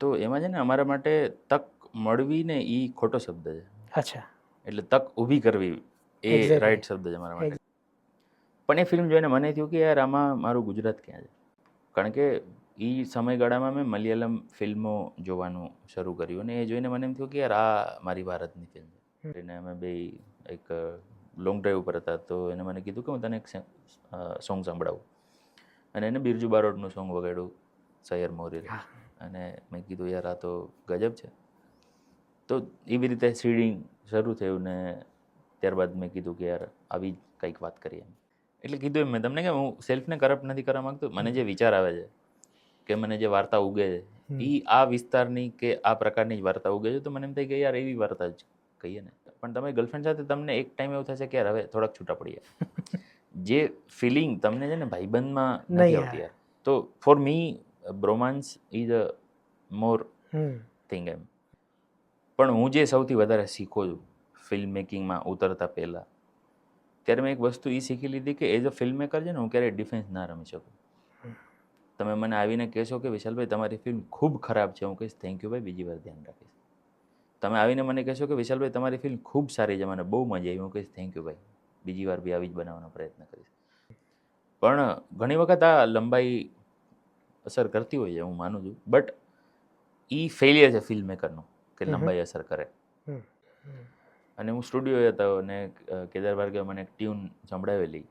તો એમાં છે ને અમારા માટે તક મળવી ને એ ખોટો શબ્દ છે. અચ્છા. એટલે તક ઊભી કરવી એ રાઈટ શબ્દ છે મારા માટે. પણ એ ફિલ્મ જોઈને મને થયું કે યાર આમાં મારું ગુજરાત ક્યાં છે? કારણ કે એ સમયગાળામાં મેં મલયાલમ ફિલ્મો જોવાનું શરૂ કર્યું અને એ જોઈને મને એમ થયું કે યાર આ મારી ભારતની ફિલ્મ છે. એને અમે બે એક લોંગ ડ્રાઈવ ઉપર હતા તો એને મને કીધું કે હું તને એક સોંગ સંભળાવું. અને એને બિરજુ બારોટનું સોંગ વગાડ્યું સૈયર મોરી. અને મેં કીધું યાર આ તો ગજબ છે. તો એવી રીતે સીડિંગ શરૂ થયું ને ત્યારબાદ મેં કીધું કે યાર આવી જ કંઈક વાત કરીએ. એટલે કીધું એમ મેં તમને કે હું સેલ્ફને કરપ્ટ નથી કરવા માગતો. મને જે વિચાર આવે છે કે મને જે વાર્તા ઉગે છે એ આ વિસ્તારની કે આ પ્રકારની જ વાર્તા ઉગે છે તો મને એમ થાય કે યાર એવી વાર્તા જ કહીએ ને. પણ તમે ગર્લફ્રેન્ડ સાથે તમને એક ટાઈમ એવું થશે કે યાર હવે થોડાક છૂટા પડીએ. જે ફિલિંગ તમને છે ને ભાઈબંધમાં નથી નહીં આવતી યાર. તો for me bromance is a more thing એમ. પણ હું જે સૌથી વધારે શીખો છું ફિલ્મ મેકિંગમાં ઉતરતા પહેલાં ત્યારે મેં એક વસ્તુ એ શીખી લીધી કે એઝ અ ફિલ્મ મેકર છે ને હું ક્યારેય ડિફેન્સ ના રમી શકું. તમે મને આવીને કહેશો કે વિશાલભાઈ તમારી ફિલ્મ ખૂબ ખરાબ છે હું કહીશ થેન્ક યુ ભાઈ બીજી વાર ધ્યાન રાખીશ. તમે આવીને મને કહેશો કે વિશાલભાઈ તમારી ફિલ્મ ખૂબ સારી છે મને બહુ મજા આવી હું કહીશ થેન્ક યુ ભાઈ બીજી વાર બી આવી જ બનાવવાનો પ્રયત્ન કરીશ. પણ ઘણી વખત આ લંબાઈ અસર કરતી હોય છે હું માનું છું. બટ એ ફેલિયર છે ફિલ્મ મેકરનો કે. લંબાઈ અસર કરે. અને હું સ્ટુડિયો હતો અને કેદાર ભાર્ગવે મને એક ટ્યુન સંભળાવેલી.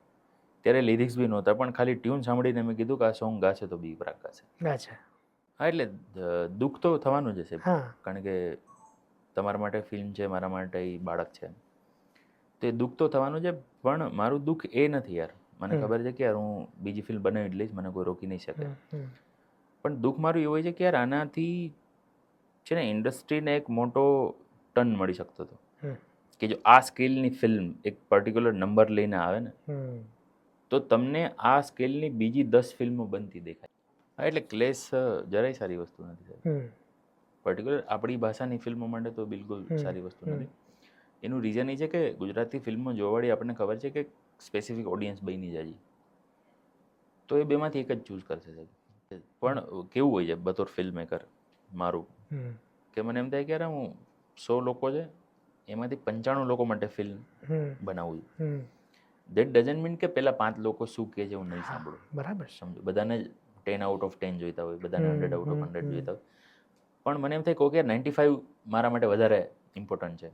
ત્યારે લિરિક્સ બી નહોતા પણ ખાલી ટ્યુન સાંભળીને મેં કીધું કે આ સોંગ ગાશે તો બી પ્રાક ગાશે. હા એટલે દુઃખ તો થવાનું જ હશે. કારણ કે તમારા માટે ફિલ્મ છે મારા માટે એ બાળક છે. તો એ દુઃખ તો થવાનું છે પણ મારું દુઃખ એ નથી યાર. મને ખબર છે કે યાર હું બીજી ફિલ્મ બનાવી જ લઈશ મને કોઈ રોકી નહીં શકે. પણ દુઃખ મારું એવું હોય છે કે યાર આનાથી છે ને ઇન્ડસ્ટ્રીને એક મોટો ટર્ન મળી શકતો હતો. કે જો આ સ્કેલની ફિલ્મ એક પર્ટિક્યુલર નંબર લઈને આવે ને તો તમને આ સ્કેલની બીજી દસ ફિલ્મો બનતી દેખાય. હા એટલે ક્લેશ જરાય સારી વસ્તુ નથી સાહેબ. પર્ટિક્યુલર આપણી ભાષાની ફિલ્મો માટે તો બિલકુલ સારી વસ્તુ નથી. એનું રીઝન એ છે કે ગુજરાતી ફિલ્મો જોવાળી આપણને ખબર છે કે સ્પેસિફિક ઓડિયન્સ બની જાય. તો એ બેમાંથી એક જ ચૂઝ કરશે સાહેબ. પણ કેવું હોય છે બતોર ફિલ્મ મેકર મારું કે મને એમ થાય કે હું સો લોકો છે એમાંથી પંચાણું લોકો માટે ફિલ્મ બનાવું છું. દેટ ડઝન્ટ મીન કે પેલા પાંચ લોકો શું કહે છે હું નહીં સાંભળું. બરાબર. સમજો બધાને ટેન આઉટ ઓફ ટેન જોઈતા હોય બધાને હંડ્રેડ આઉટ ઓફ હંડ્રેડ જોઈતા હોય. પણ મને એમ થાય કે નાઇન્ટી ફાઇવ મારા માટે વધારે ઇમ્પોર્ટન્ટ છે.